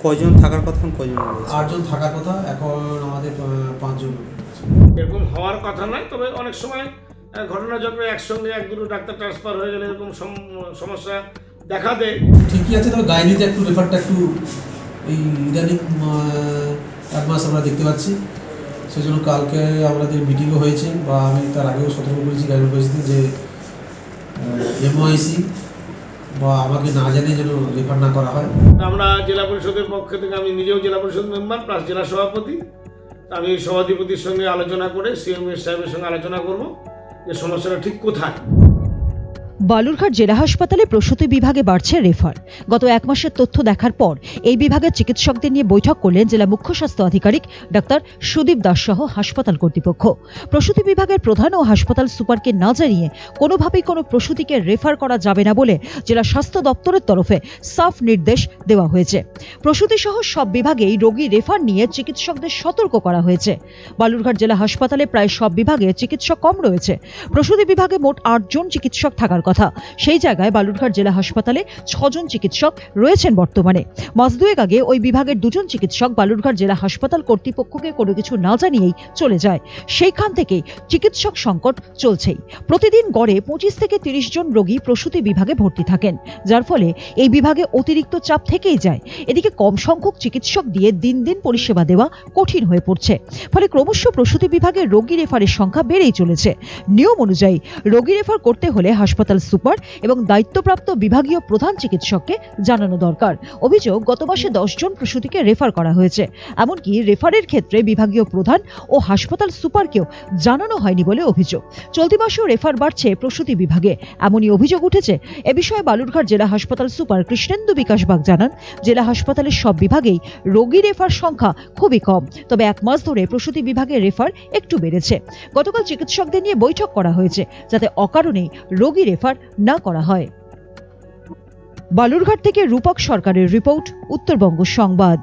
কয়জন থাকার কথা এখন কয়জন আটজন থাকার কথা এখন আমাদের পাঁচজন। এরকম হওয়ার কথা নয় তবে অনেক সময় ঘটনাচক্রে একসঙ্গে এক দুটো ডাক্তার ট্রান্সফার হয়ে গেলে এরকম সম- সমস্যা দেখা দেয়। ঠিকই আছে তবে গাইনিতে একটু রেফারটা একটু এই ইদানিং এক মাস আমরা দেখতে পাচ্ছি। সেই জন্য কালকে আমাদের মিটিংও হয়েছে বা আমি তার আগেও সতর্ক করেছি গাইনি পরিস্থিতি যে এমওআইসি বা আমাকে না জানিয়ে যেন রেফার না করা হয়। আমরা জেলা পরিষদের পক্ষ থেকে, আমি নিজেও জেলা পরিষদ মেম্বার প্লাস জেলা সভাপতি। আমি সভাধিপতির সঙ্গে আলোচনা করে সিএমএস সাহেবের সঙ্গে আলোচনা করব যে সমস্যাটা ঠিক কোথায়। বালুরঘাট জেলা হাসপাতালে প্রসূতি বিভাগে বাড়ছে রেফার। গত এক মাসের তথ্য দেখার পর এই বিভাগের চিকিৎসকদের নিয়ে বৈঠক করলেন জেলা মুখ্য স্বাস্থ্য আধিকারিক ডাক্তার সুদীপ দাস সহ হাসপাতাল কর্তৃপক্ষ। প্রসূতি বিভাগের প্রধান ও হাসপাতাল সুপারকে না জানিয়ে কোনোভাবেই কোনো প্রসূতিকে রেফার করা যাবে না বলে জেলা স্বাস্থ্য দপ্তরের তরফে সাফ নির্দেশ দেওয়া হয়েছে। প্রসূতি সহ সব বিভাগেই রোগী রেফার নিয়ে চিকিৎসকদের সতর্ক করা হয়েছে। বালুরঘাট জেলা হাসপাতালে প্রায় সব বিভাগে চিকিৎসক কম রয়েছে। প্রসূতি বিভাগে মোট আটজন চিকিৎসক থাকার কথা। সেই জায়গায় বালুরঘাট জেলা হাসপাতালে ছজন চিকিৎসক রয়েছেন বর্তমানে। মাস দুয়েক আগে ওই বিভাগের দুজন চিকিৎসক বালুরঘাট জেলা হাসপাতাল কর্তৃপক্ষকে কোনো কিছু না জানিয়েই চলে যায়। সেইখান থেকেই চিকিৎসক সংকট চলছেই। প্রতিদিন গড়ে পঁচিশ থেকে তিরিশ জন রোগী প্রসূতি বিভাগে ভর্তি থাকেন, যার ফলে এই বিভাগে অতিরিক্ত চাপ থেকেই যায়। এদিকে কম সংখ্যক চিকিৎসক দিয়ে দিন দিন পরিষেবা দেওয়া কঠিন হয়ে পড়ছে। ফলে ক্রমশ প্রসূতি বিভাগে রোগী রেফারের সংখ্যা বেড়েই চলেছে। নিয়ম অনুযায়ী রোগী রেফার করতে হলে হাসপাতাল সুপার এবং দায়িত্বপ্রাপ্ত বিভাগীয় প্রধান চিকিৎসককে জানানো দরকার। অভিযোগ, গত মাসে জন প্রসূতিকে রেফার করা হয়েছে। এমনকি রেফারের ক্ষেত্রে বিভাগীয় প্রধান ও হাসপাতাল সুপারকেও জানানো হয়নি বলে অভিযোগ। চলতি মাসেও রেফার বাড়ছে প্রসূতি বিভাগে। এমনই অভিযোগ উঠেছে। এ বিষয়ে বালুরঘাট জেলা হাসপাতাল সুপার কৃষ্ণেন্দু বিকাশ বাগ জানান, জেলা হাসপাতালের সব বিভাগেই রোগী রেফার সংখ্যা খুবই কম। তবে এক মাস ধরে প্রসূতি বিভাগে রেফার একটু বেড়েছে। গতকাল চিকিৎসকদের নিয়ে বৈঠক করা হয়েছে, যাতে অকারণেই রোগী রেফার না করা হয়। বালুরঘাট থেকে রূপক সরকারের রিপোর্ট উত্তরবঙ্গ সংবাদ।